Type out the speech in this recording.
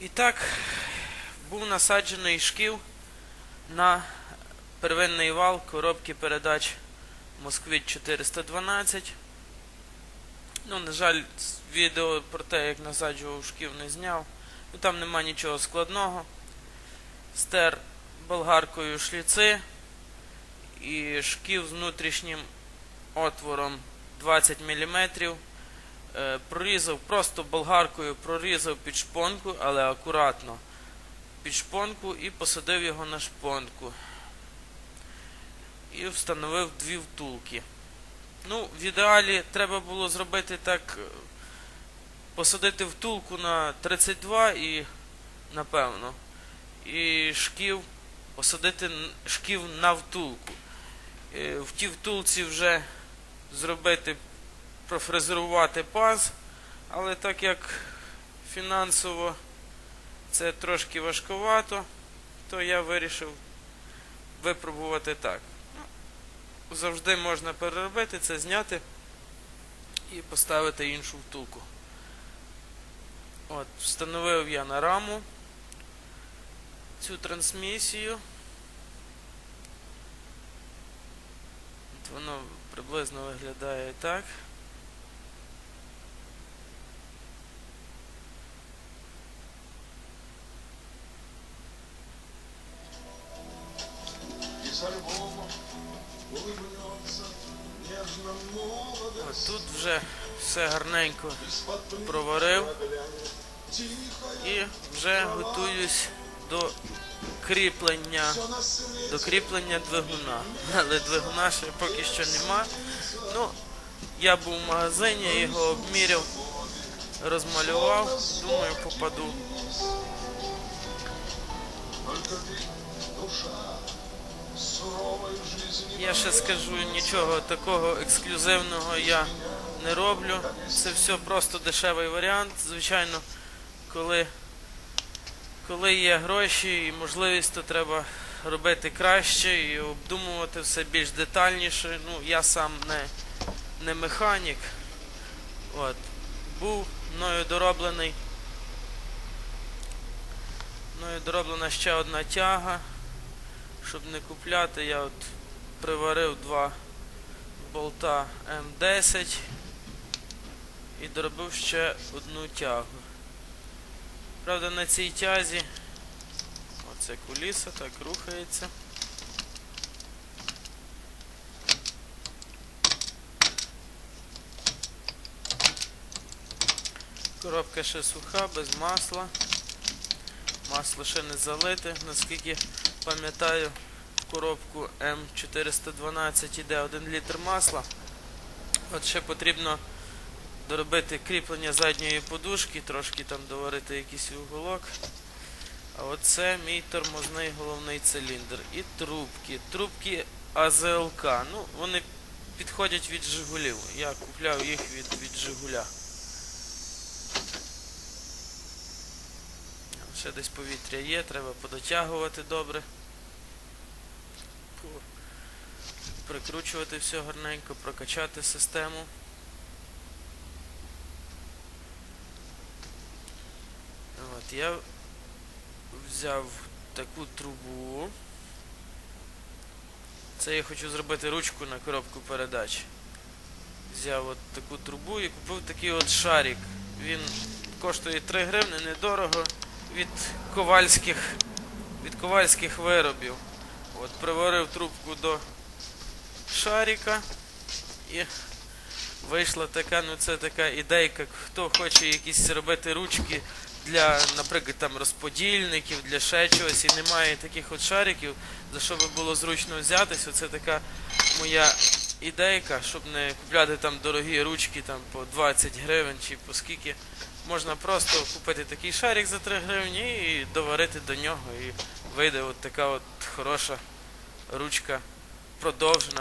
І так, був насаджений шків на первинний вал коробки передач Москвич 412. Ну, на жаль, відео про те, як насаджував шків, не зняв. Ну, там нема нічого складного. Стер болгаркою шліци і шків з внутрішнім отвором 20 мм. Е, прорізав просто болгаркою, прорізав під шпонку, але акуратно під шпонку і посадив його на шпонку. І встановив дві втулки. Ну, в ідеалі треба було зробити так, е, посадити втулку на 32 і, напевно, і шків, посадити шків на втулку. Е, В тій втулці вже зробити профрезерувати паз, але так як фінансово це трошки важковато, то я вирішив випробувати так. Ну, завжди можна переробити це, зняти і поставити іншу втулку. От, встановив я на раму цю трансмісію. От воно приблизно виглядає так. И с альбома улыбнется нежно молодость. От тут вже все гарненько Из-под плеч проварив проглянет Тихая, і вже готуюсь до кріплення, всё на свете до кріплення двигуна. Але двигуна ще поки що нема. Ну, я був в магазині, я його обміряв, розмалював, думаю, попаду. Только ты, душа, суровой жизни Я ще скажу, нічого такого ексклюзивного я не роблю. Це все просто дешевий варіант. Звичайно, коли, коли є гроші і можливість, то треба робити краще і обдумувати все більш детальніше. Ну, я сам не, не механік. От. Був мною дороблений. Мною дороблена ще одна тяга. Щоб не купляти, я от приварив два болта М10 і доробив ще одну тягу. Правда, на цій тязі оце куліса так рухається. Коробка ще суха, без масла. Масло ще не залите, наскільки пам'ятаю, в коробку М412 йде 1 літр масла. От ще потрібно доробити кріплення задньої подушки, трошки там доварити якийсь уголок. А оце мій тормозний головний циліндр. І трубки. Трубки АЗЛК. Ну, вони підходять від Жигулів. Я купляв їх від, від Жигуля. Ще десь повітря є, треба подотягувати добре. Прикручувати все гарненько, прокачати систему. От, я взяв таку трубу. Це я хочу зробити ручку на коробку передач. Взяв от таку трубу і купив такий от шарик. Він коштує 3 гривни, недорого від ковальських, від ковальських виробів. От приварив трубку до шарика і вийшла така, ну це така ідейка, хто хоче якісь робити ручки для, наприклад, там розподільників, для ще чогось, і немає таких от шариків, за що би було зручно взятись. Оце така моя ідейка, щоб не купляти там дорогі ручки там по 20 гривень чи по скільки. Можна просто купити такий шарик за 3 гривні і доварити до нього, і вийде от така от хороша ручка продовжена.